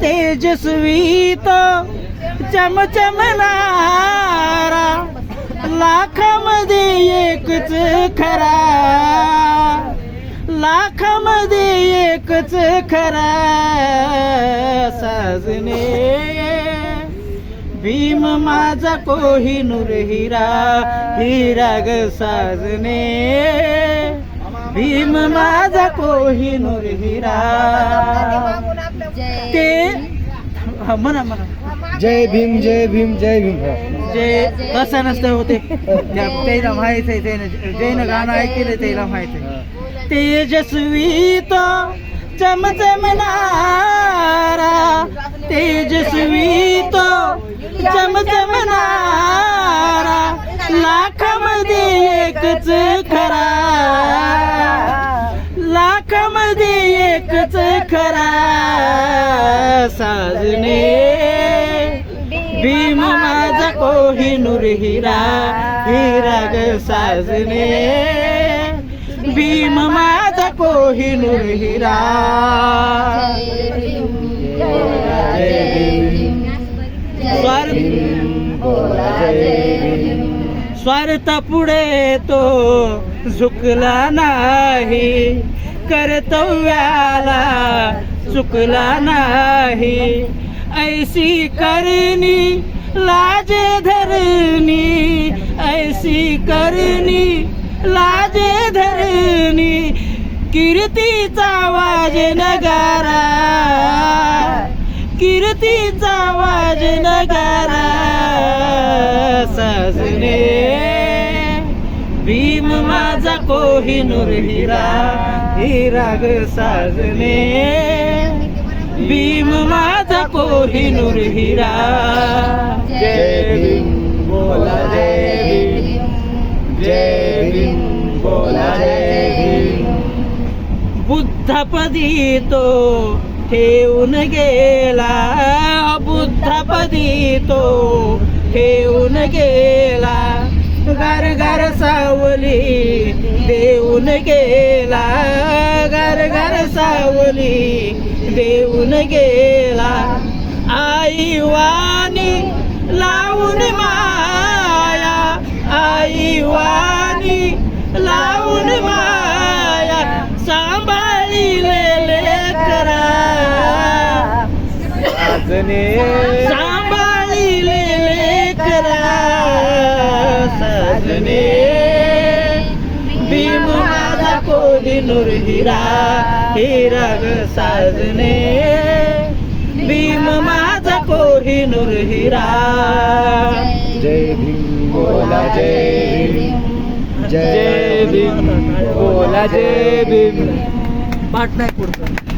तेजस्वी तो चमचमणारा लाखामध्ये एकच खरा. लाखामध्ये एकच खरा साजने. भीम माझा कोहिनूर हिरा हिरा ग साजने. भीम माझा कोहिनूर हिरा. हा, म्हणा म्हणा. जय भीम जय भीम जय भीम. जे कसं नसतं होते. त्या- त्याला माहीत आहे त्यानं जैन गाणं ऐकलं त्याला माहीत आहे. तेजस्वी तो चमचमणारा तेजस्वी तो चमचमणारा लाखामध्ये एकच खरा. साजने भीम माझा कोहिनूर हिरा हिरा ग साजने भीम माझा कोहिनूर हिरा. स्वार्थ पुढे तो झुकला नाही. कर्तव्याला चुकला नाही. ऐसी करणी लाजे धरणी ऐसी करणी लाजे धरणी कीर्तीचा वाज नगारा. कीर्तीचा वाज नगारा. सजने भीम माझा कोहिनूर हिरा हिरा ग साजने भीम माझा कोहिनूर हिरा जय भीम बोला जय भीम जय भीम बोला जय भीम बुद्धपदी तो ठेवून गेला बुद्धपदी तो ठेवून गेला गार गार सावली देऊन गेला गार गार सावली देऊन गेला. आई वाणी लावून माया आई वाणी लावून माया सांभाळिले लेकरा. सांभाळिले लेकरा. साजने माझा कोहिनूर हिरा हिरा ग साजने भीम माझा कोहिनूर हिरा. जय भीम बोला जय भीम. जय भीम बोला जय भीम. पाठ नाही पुढचं.